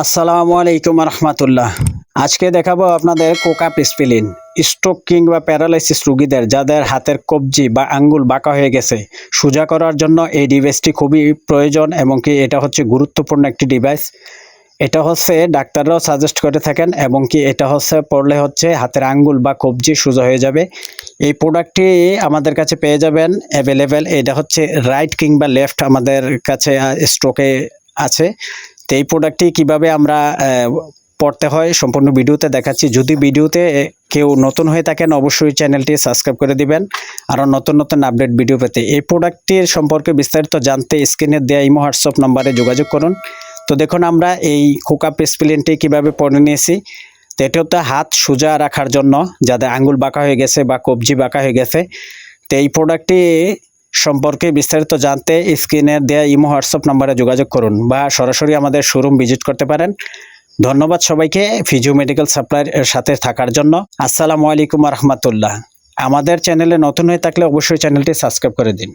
আসসালামু আলাইকুম রহমতুল্লাহ। আজকে দেখাবো আপনাদের কোকা পিসপিলিন, স্ট্রোক কিংবা প্যারালাইসিস রুগীদের যাদের হাতের কবজি বা আঙ্গুল বাঁকা হয়ে গেছে। সোজা করার জন্য এই ডিভাইসটি খুবই প্রয়োজন এবং কি এটা হচ্ছে গুরুত্বপূর্ণ একটি ডিভাইস। এটা হচ্ছে ডাক্তাররাও সাজেস্ট করে থাকেন এবং কি এটা হচ্ছে পড়লে হচ্ছে হাতের আঙ্গুল বা কবজি সোজা হয়ে যাবে। এই প্রোডাক্টটি আমাদের কাছে পেয়ে যাবেন অ্যাভেলেবেল। এটা হচ্ছে রাইট কিংবা লেফট আমাদের কাছে স্ট্রোকে আছে। তো এই প্রোডাক্টটি কীভাবে আমরা পড়তে হয় সম্পূর্ণ ভিডিওতে দেখাচ্ছি। যদি ভিডিওতে কেউ নতুন হয়ে থাকেন, অবশ্যই চ্যানেলটি সাবস্ক্রাইব করে দিবেন। আরও নতুন নতুন আপডেট ভিডিও পেতে। এই প্রোডাক্টটির সম্পর্কে বিস্তারিত জানতে স্ক্রিনে দেওয়া ইমো হোয়াটসঅ্যাপ নাম্বারে যোগাযোগ করুন। তো দেখুন আমরা এই কোকা পেসপিলিনটি কীভাবে পড়ে নিয়েছি। তো এটা হচ্ছে হাত সোজা রাখার জন্য যাদের আঙ্গুল বাঁকা হয়ে গেছে বা কবজি বাঁকা হয়ে গেছে। তো এই প্রোডাক্টটি সম্পর্কে বিস্তারিত জানতে স্ক্রিনে দেয়া ইমো, হোয়াটসঅ্যাপ নম্বরে যোগাযোগ করুন বা সরাসরি আমাদের শোরুম ভিজিট করতে পারেন। ধন্যবাদ সবাইকে ফিজিও মেডিকেল সাপ্লাইয়ের সাথে থাকার জন্য। আসসালামু আলাইকুম রহমতুল্লাহ। আমাদের চ্যানেলে নতুন হয়ে থাকলে অবশ্যই চ্যানেলটি সাবস্ক্রাইব করে দিন।